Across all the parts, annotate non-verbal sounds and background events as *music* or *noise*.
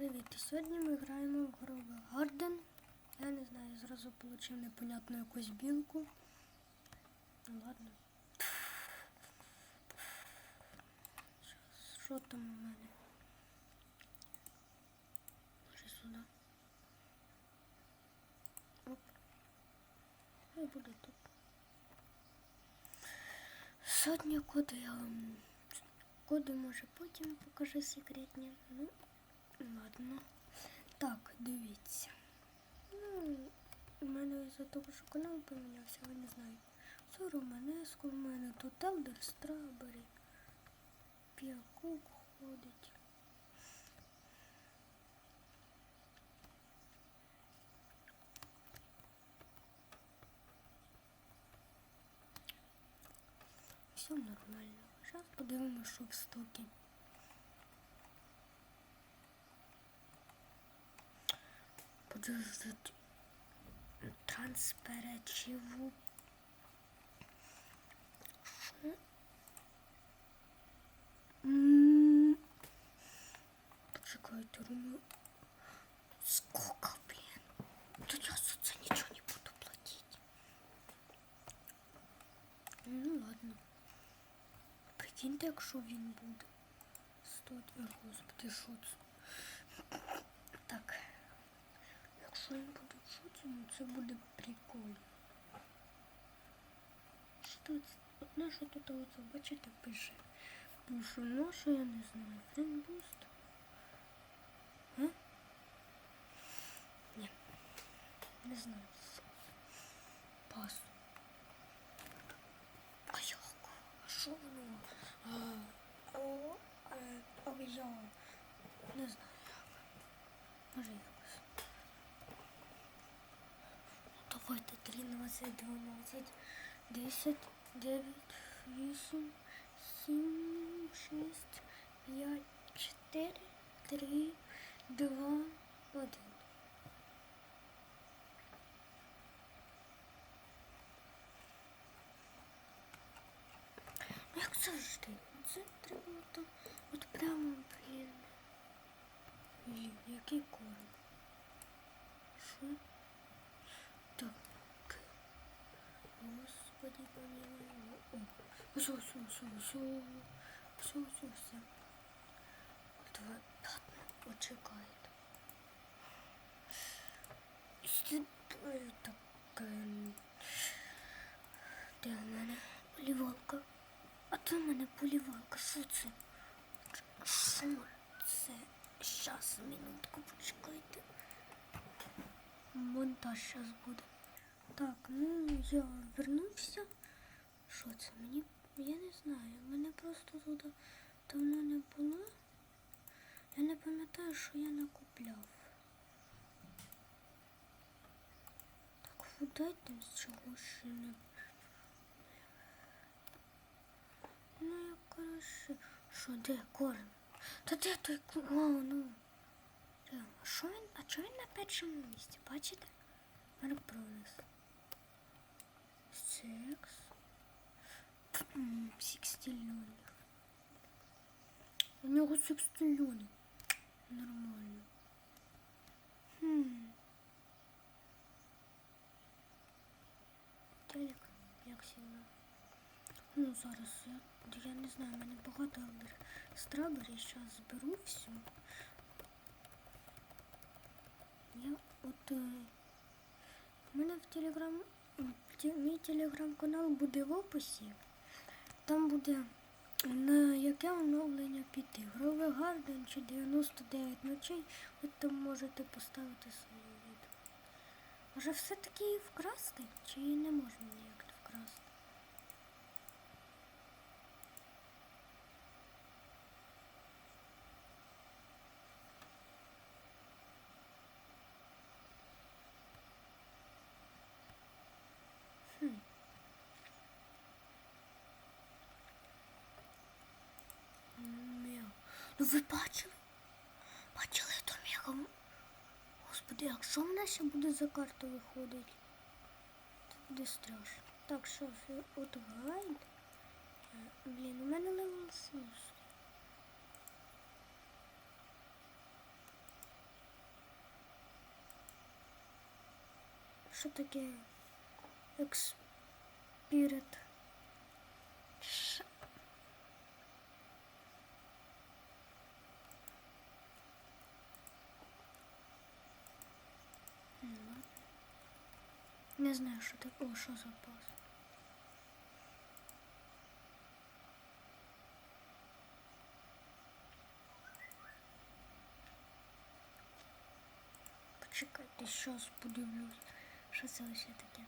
Привіт! Сьогодні ми граємо в гру Гарден. Я не знаю, зразу отримав непонятну якусь білку. Ну ладно. Що там у мене? Може сюди. Оп. Я буду тут. Сотні коди я вам. Коди може потім покажу секретні. Ну, ладно. Так, дивіться. Ну, у мене із-за того, що канал помінявся, ви не знаю. Це Романеско в мене, тут Елдер Страбері. Піакук ходить. Все нормально. Зараз подивимося, що в стокі. Трансперечиву. Почекайте, Рома. Сколько, блін? То я за це нічого не буду платити. Ну ладно. Прикиньте, якщо він буде. Стоїть, Ой, господи, що Якщо він буде в шоці, ну це буде прикольно. Що тут? Одне, що тут оце, бачите, пише. Пише, ну що я не знаю. Френдбуст. А? Ні. Не знаю. 13, 12, 10, 9, 8, 7, 6, 5, 4, 3, 2, 1. Ну, Як завжди, це треба там, от прямо. Блін, який корм? Що? Так. Господи, помилуй. Все, все, все, все. Все, все, все. Давай, ладно, почекайте. Если е, так, ем, де в мене полівалка? А то в мене полівалка, що це? Що це? Щас, минутку, почекайте. Монтаж зараз буде. Так, ну я вернувся. Що це? Мені. Я не знаю. Мене просто туди давно не було. Я не пам'ятаю, що я накупляв. Так, дайте з чого ще не. Ну, я коротше. Що, де корм? Та де той ку- ну. А що він? А чого він на першому місці? Бачите? Марк Пронес. Секс. М, У нього сікстильйони. Нормально. Хм. Телек, як завжди. Ну, зараз я, я не знаю, мене багато елдер страбері, зараз зберу все. Я от е, у мене в телеграм мій телеграм-канал буде в описі. Там буде на яке оновлення піти. Гровий Гарден чи 99 ночей. Ви там можете поставити своє відео. Може все-таки вкрасти? Чи не можна ніяк вкрасти? Ну ви бачили? Бачили Томіхову? Господи, якщо вона ще буде за карту виходити, це буде страшно. Так що от гайд. Е, блін, у мене левел смішно. Що таке експірит? Не знаю, що таке. О, що за пас. Почекайте, щас подивлюсь. Що це лише таке?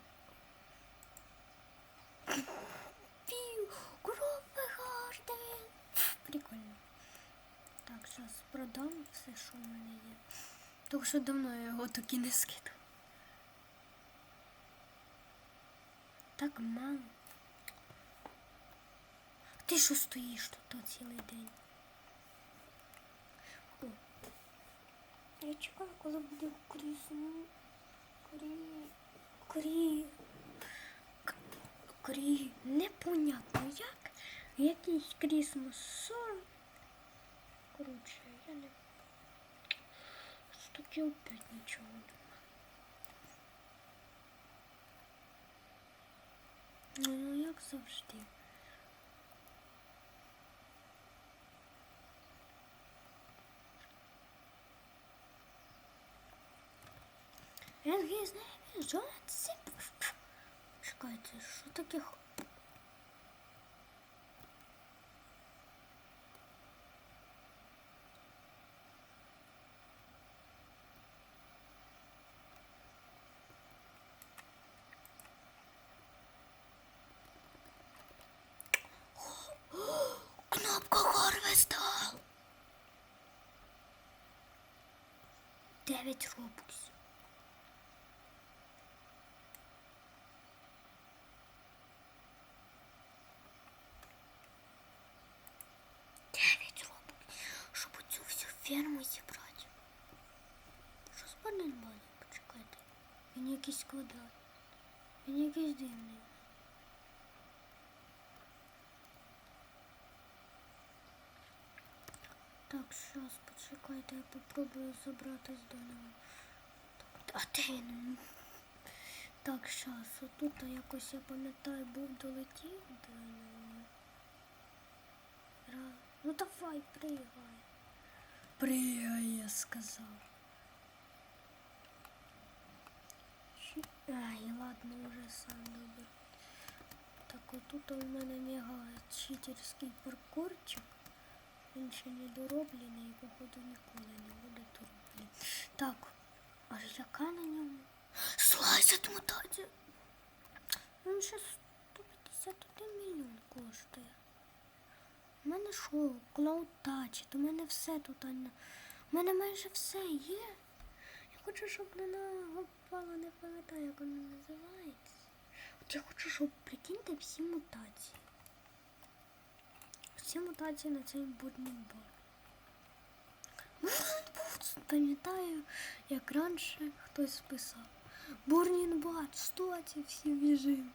Пів, кровий гарден. Прикольно. Так, зараз продам все, що в мене є. Тому що давно я його таки не скидав. Так мало. Ти що стоїш тут цілий день? О. Я чекаю, коли буде крізно. Крі. Крі. Крі. Непонятно як. Якийсь крісмас сон. Коротше, я не. Що таке опять нічого нема. Ну, як завжди. Енгі, що це? Чекайте, що таке? 9 робоксів. Дев'ять робоксів, щоб цю ферму зібрати. Що з базом? Почекайте. Він якийсь квадрат. Він якийсь дивний. Щас, почекайте, я попробую забрати з Донова. А де? Так, щас, отут якось я пам'ятаю, був долетів до нього. Ну давай, пригай. Пригай, я сказав. Ай, ладно, уже сам добре. Так, отут у мене мега читерський паркурчик. Він ще не дороблений і, походу, ніколи не буде дороблений. Так, а яка на ньому? Слайсет мутація. Він ще 151 мільйон коштує. У мене що, Cloud Touch, у мене все тут. У мене майже все є. Я хочу, щоб вона впала, не пам'ятаю, як вона називається. От я хочу, щоб прикиньте всі мутації. Всі мутації на цей бурний бор. Пам'ятаю, як раніше хтось писав. Бурнінбат, що ці всі біжим.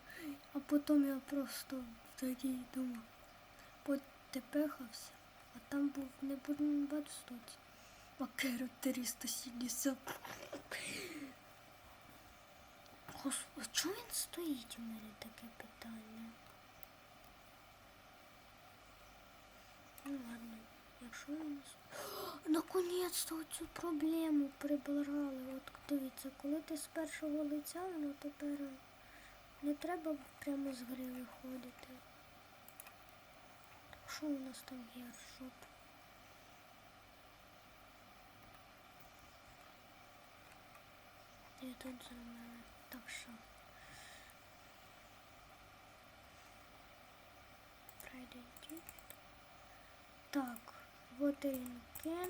А потім я просто такий думав, потепехався, а там був не бурнінбат в стоці, а керот 370. Господи, чому він стоїть у мене таке питання? Ну ладно, якщо він... *gasps* Наконець-то цю проблему прибрали. От дивіться, коли ти з першого лиця, ну тепер не треба прямо з гри виходити. Так що у нас там є шоп? І тут за мене. Так що. Gift. Так, Watering Can.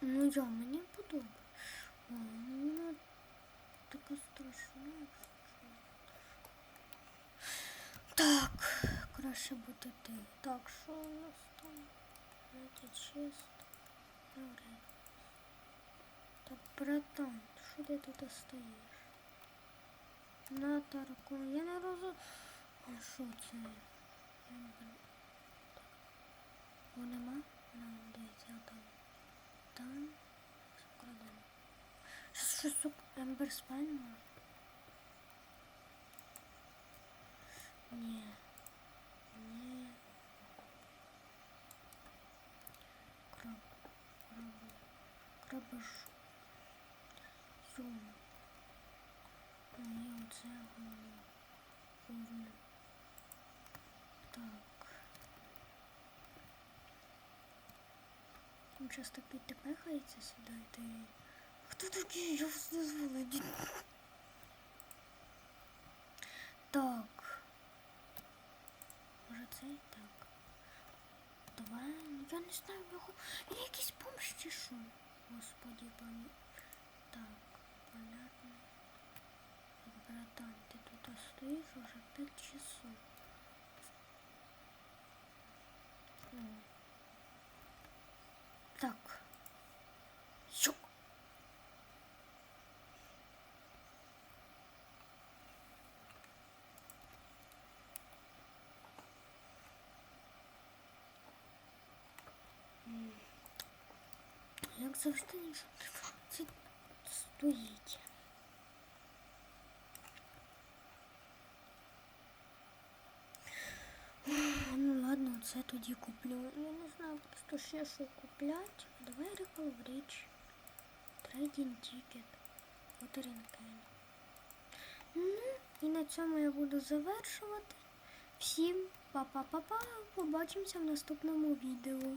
Ну я мені подобається. Ой, ну, вона така страшна. що. Так, краще бути ти. Так, що у нас там? Знаєте, чисто. Добре. Так, братан, що ти тут стоїш? На тарку. Я не розумію. А що це? Я не пам'ятаю. О, нема? На, дивіться, там. Там. Крадемо. Що, сук, Ембер спальня? Ні. Ні. Краб. Краб. Крабиш. Зум. Ні, Головне. Головне. Так. Він часто піти пехається сюди, ти. Хто такий? Я вас не звала. Так. Може цей так. Давай. ну, Я не знаю, його. Він якийсь бомж чи що? Господи, пані. Так, понятно. Братан, ты тут стоишь уже пять часов. Так. Щук. Як завжди нічого це стоїть. Це тоді куплю. Я не знаю просто ще що купляти. Давай Recall в річ. Трейдінг тікет. Утерінкен. Ну, і на цьому я буду завершувати. Всім па-па-па-па. Побачимося в наступному відео.